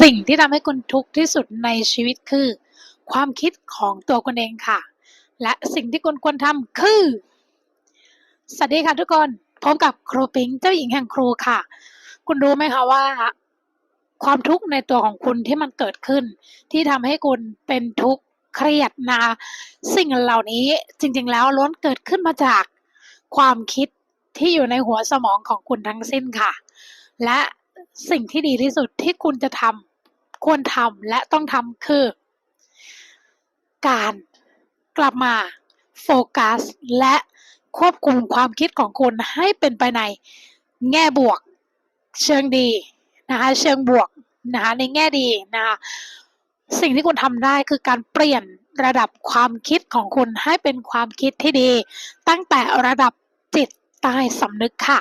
สิ่งที่ทำให้คุณทุกข์ที่สุดในชีวิตคือ ความคิดของตัวคุณเองค่ะ และสิ่งที่คุณควรทำคือ สวัสดีค่ะทุกคนพบกับครูปิงเจ้าหญิงแห่งครูค่ะ คุณรู้ไหมคะว่า ความทุกข์ในตัวของคุณที่มันเกิดขึ้น ที่ทำให้คุณเป็นทุกข์เครียดนะสิ่งเหล่านี้จริงๆแล้วล้วนเกิดขึ้นมาจากความคิดที่อยู่ในหัวสมองของคุณทั้งสิ้นค่ะ และสิ่งที่ดีที่สุดที่คุณจะทำ ควรทำและต้องทำคือ การกลับมาโฟกัสและควบคุมความคิดของคุณให้เป็นไปในแง่บวกเชิงดีนะคะเชิงบวกนะคะในแง่ดีนะคะสิ่งที่คุณทำได้คือการเปลี่ยนระดับความคิดของคุณให้เป็นความคิดที่ดี ตั้งแต่ระดับจิตใต้สำนึกค่ะ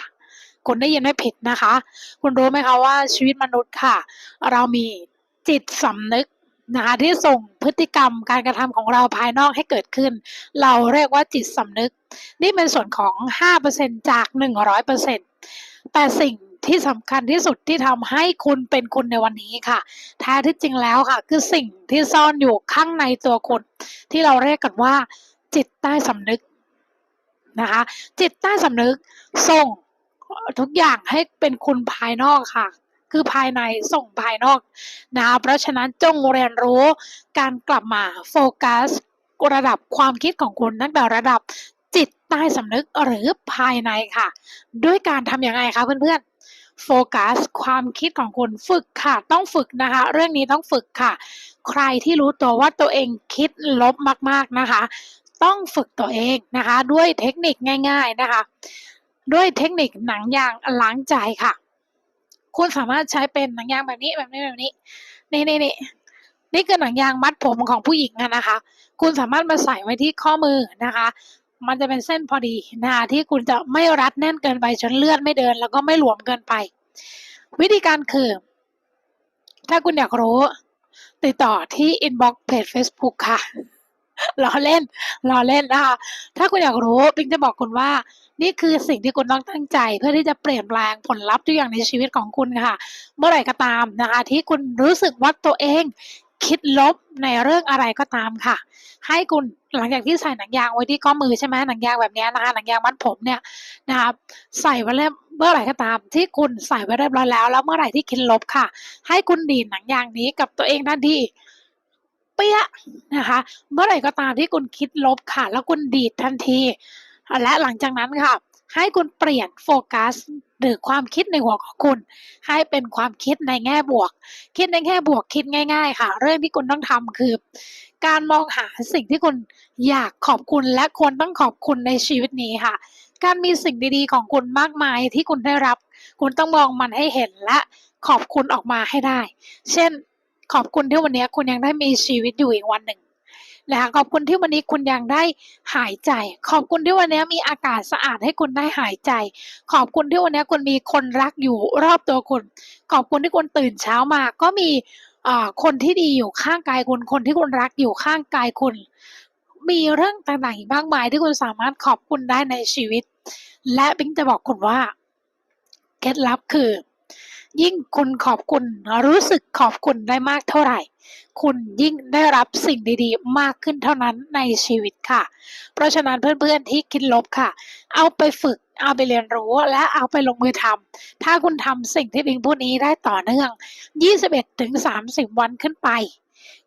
คุณได้ยินไม่ผิดนะคะ คุณรู้ไหมคะว่าชีวิตมนุษย์ค่ะ เรามี จิตสำนึกนะคะที่ส่งพฤติกรรมการกระทำของเราภายนอกให้เกิดขึ้น เราเรียกว่าจิตสำนึก นี่เป็นส่วนของ 5%จาก 100%แต่สิ่งที่สำคัญที่สุดที่ทำให้คุณเป็นคุณในวันนี้ค่ะแท้ที่จริงแล้วค่ะ คือสิ่งที่ซ่อนอยู่ข้างในตัวคุณที่เราเรียกกันว่า จิตใต้สำนึกนะคะ จิตใต้สำนึกส่งทุกอย่างให้เป็นคุณภายนอกค่ะ คือภายในส่งภายนอกนะคะเพราะฉะนั้นจงเรียนรู้การกลับมาโฟกัสระดับความคิดของคุณตั้งแต่ระดับจิตใต้สำนึกหรือภายในค่ะ ด้วยการทำอย่างไรคะเพื่อนๆโฟกัสความคิดของคุณฝึกค่ะ ต้องฝึกนะคะ เรื่องนี้ต้องฝึกค่ะ ใครที่รู้ตัวว่าตัวเองคิดลบมากๆนะคะ ต้องฝึกตัวเองนะคะ ด้วยเทคนิคง่าย ๆนะคะ ด้วยเทคนิคหนังยางล้างใจค่ะ คุณสามารถใช้เป็นหนังยางแบบนี้แบบนี้แบบนี้ นี่นี่นี่นี่คือหนังยางมัดผมของผู้หญิงนะคะ คุณสามารถมาใส่ไว้ที่ข้อมือนะคะ มันจะเป็นเส้นพอดีนะคะที่คุณจะไม่รัดแน่นเกินไปจนเลือดไม่เดิน แล้วก็ไม่หลวมเกินไป วิธีการคือ ถ้าคุณอยากรู้ ติดต่อที่อินบ็อกซ์เพจ Facebook ค่ะ ล้อเล่นล้อเล่นนะคะถ้าคุณอยากรู้ปิงจะบอกคุณว่า นี่คือสิ่งที่คุณต้องตั้งใจ เพื่อที่จะเปลี่ยนแปลงผลลัพธ์ทุกอย่างในชีวิตของคุณค่ะ เมื่อไหร่ก็ตามนะคะ ที่คุณรู้สึกว่าตัวเองคิดลบในเรื่องอะไรก็ตามค่ะ ให้คุณหลังจากที่ใส่หนังยางไว้ที่ข้อมือใช่ไหมหนังยางแบบนี้นะคะหนังยางมัดผมเนี่ยนะคะใส่ไว้แล้วเมื่อไหร่ก็ตาม ที่คุณใส่ไว้เรียบร้อยแล้วแล้วเมื่อไหร่ที่คิดลบค่ะ ให้คุณดีดหนังยางนี้กับตัวเองทันที เปี้ยนะคะ เมื่อไหร่ก็ตามที่คุณคิดลบค่ะ แล้วคุณดีดทันที และหลังจากนั้นค่ะ ให้คุณเปลี่ยนโฟกัสหรือความคิดในหัวของคุณ ให้เป็นความคิดในแง่บวก คิดในแง่บวกคิดง่าย ๆ ค่ะ เรื่องที่คุณต้องทำคือ การมองหาสิ่งที่คุณอยากขอบคุณและควรต้องขอบคุณในชีวิตนี้ค่ะ การมีสิ่งดีๆ ของคุณมากมายที่คุณได้รับ คุณต้องมองมันให้เห็นและขอบคุณออกมาให้ได้ เช่น ขอบคุณที่วันนี้คุณยังได้มีชีวิตอยู่อีกวันหนึ่งนะคะขอบคุณที่วันนี้คุณยังได้หายใจ ขอบคุณที่วันนี้มีอากาศสะอาดให้คุณได้หายใจ ขอบคุณที่วันนี้คุณมีคนรักอยู่รอบตัวคุณ ขอบคุณที่คุณตื่นเช้ามา ก็มีคนที่ดีอยู่ข้างกายคุณคนที่คุณรักอยู่ข้างกายคุณ มีเรื่องต่างๆอีกมากมายที่คุณสามารถขอบคุณได้ในชีวิต และบิ๊งจะบอกคุณว่าเคล็ดลับคือ ยิ่งคุณขอบคุณรู้สึกขอบคุณได้มากเท่าไหร่ คุณยิ่งได้รับสิ่งดีๆ มากขึ้นเท่านั้นในชีวิตค่ะ เพราะฉะนั้นเพื่อนๆที่คิดลบค่ะ เอาไปฝึกเอาไปเรียนรู้และเอาไปลงมือทำถ้าคุณทำสิ่งที่บิงพูดนี้ได้ต่อเนื่อง 21-30 วันขึ้นไป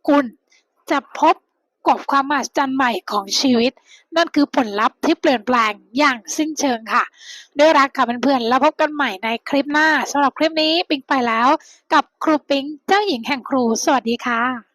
คุณจะพบ บความมหัศจรรย์ใหม่ของชีวิต นั่นคือผลลัพธ์ที่เปลี่ยนแปลงอย่างสิ้นเชิงค่ะ ด้วยรักค่ะเพื่อนๆแล้วพบกันใหม่ในคลิปหน้าสำหรับคลิปนี้ปิงไปแล้ว กับครูปิงเจ้าหญิงแห่งครู สวัสดีค่ะ